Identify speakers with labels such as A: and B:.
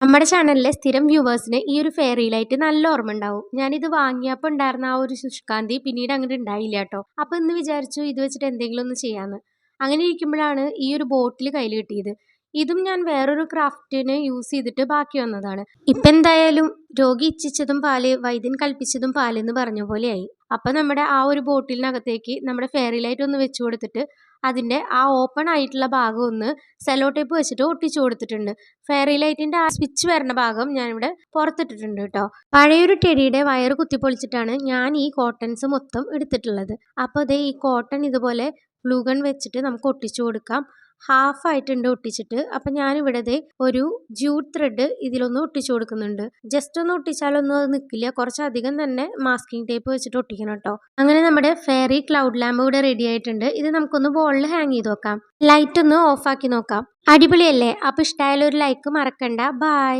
A: നമ്മുടെ ചാനലിലെ സ്ഥിരം വ്യൂവേഴ്സിന് ഈ ഒരു ഫെയറി ലൈറ്റ് നല്ല ഓർമ്മ ഉണ്ടാവും ഞാനിത് വാങ്ങിയപ്പോൾ ഉണ്ടായിരുന്ന ആ ഒരു ശുഷ്കാന്തി പിന്നീട് അങ്ങോട്ട് ഉണ്ടായില്ല കേട്ടോ അപ്പോൾ ഇന്ന് വിചാരിച്ചു ഇത് വെച്ചിട്ട് എന്തെങ്കിലും ഒന്ന് ചെയ്യാമെന്ന് അങ്ങനെ ഇരിക്കുമ്പോഴാണ് ഈ ഒരു ബോട്ടിൽ കയ്യിൽ കിട്ടിയത്. ഇതും ഞാൻ വേറൊരു ക്രാഫ്റ്റിന് യൂസ് ചെയ്തിട്ട് ബാക്കി വന്നതാണ്. ഇപ്പം എന്തായാലും രോഗി ഇച്ഛിച്ചതും പാൽ വൈദ്യൻ കൽപ്പിച്ചതും പാൽ എന്ന് പറഞ്ഞ പോലെയായി. അപ്പം നമ്മുടെ ആ ഒരു ബോട്ടിലിനകത്തേക്ക് നമ്മുടെ ഫെയറി ലൈറ്റ് ഒന്ന് വെച്ച് കൊടുത്തിട്ട് അതിന്റെ ആ ഓപ്പൺ ആയിട്ടുള്ള ഭാഗം ഒന്ന് സെലോ ടേപ്പ് വെച്ചിട്ട് ഒട്ടിച്ചു കൊടുത്തിട്ടുണ്ട്. ഫെയറി ലൈറ്റിന്റെ ആ സ്വിച്ച് വരുന്ന ഭാഗം ഞാൻ ഇവിടെ പുറത്തിട്ടിട്ടുണ്ട് കേട്ടോ പഴയൊരു ടെടിയുടെ വയറ് കുത്തിപ്പൊളിച്ചിട്ടാണ് ഞാൻ ഈ കോട്ടൺസ് മൊത്തം എടുത്തിട്ടുള്ളത്. അപ്പോൾ അതേ ഈ കോട്ടൺ ഇതുപോലെ ഗ്ലൂഗൺ വെച്ചിട്ട് നമുക്ക് ഒട്ടിച്ചു കൊടുക്കാം. ഹാഫ് ആയിട്ടുണ്ട് ഒട്ടിച്ചിട്ട്. അപ്പം ഞാനിവിടെ ഒരു ജ്യൂട്ട് ത്രെഡ് ഇതിലൊന്ന് ഒട്ടിച്ചു കൊടുക്കുന്നുണ്ട്. ജസ്റ്റ് ഒന്ന് ഒട്ടിച്ചാലൊന്നും അത് നിൽക്കില്ല കുറച്ചധികം തന്നെ മാസ്കിംഗ് ടേപ്പ് വെച്ചിട്ട് ഒട്ടിക്കണം കേട്ടോ അങ്ങനെ നമ്മുടെ ഫെയറി ക്ലൗഡ് ലാമ്പ് ഇവിടെ റെഡി ആയിട്ടുണ്ട്. ഇത് നമുക്കൊന്ന് ബോളിൽ ഹാങ് ചെയ്ത് നോക്കാം. ലൈറ്റ് ഒന്ന് ഓഫ് ആക്കി നോക്കാം. അടിപൊളിയല്ലേ? അപ്പോൾ ഇഷ്ടമായാലും ഒരു ലൈക്ക് മറക്കണ്ട. ബായ്